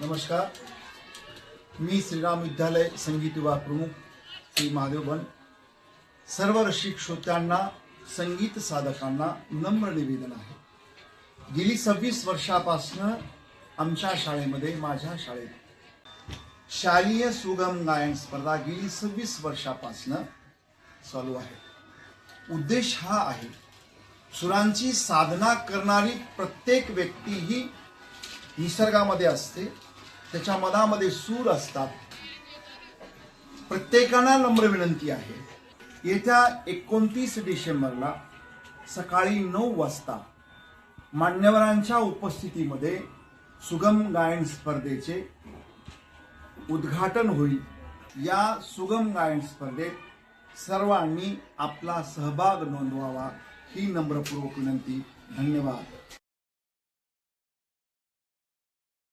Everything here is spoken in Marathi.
नमस्कार मी श्रीराम विद्यालय संगीत विभाग प्रमुख श्री महादेव बन सर्व रसिक श्रोत्यांना संगीत साधकांना नम्र निवेदन आहे. गेली सव्वीस वर्षापासनं आमच्या शाळेमध्ये माझ्या शाळेत शालेय सुगम गायन स्पर्धा गेली सव्वीस वर्षापासनं चालू आहे. उद्देश हा आहे सुरांची साधना करणारी प्रत्येक व्यक्ती ही निसर्गामध्ये असते त्याच्या मनामध्ये सूर असतात. प्रत्येकाला नम्र विनंती आहे. येत्या एकोणतीस डिसेंबरला सकाळी नऊ वाजता मान्यवरांच्या उपस्थितीमध्ये सुगम गायन स्पर्धेचे उद्घाटन होईल. या सुगम गायन स्पर्धेत सर्वांनी आपला सहभाग नोंदवावा ही नम्रपूर्वक विनंती. धन्यवाद.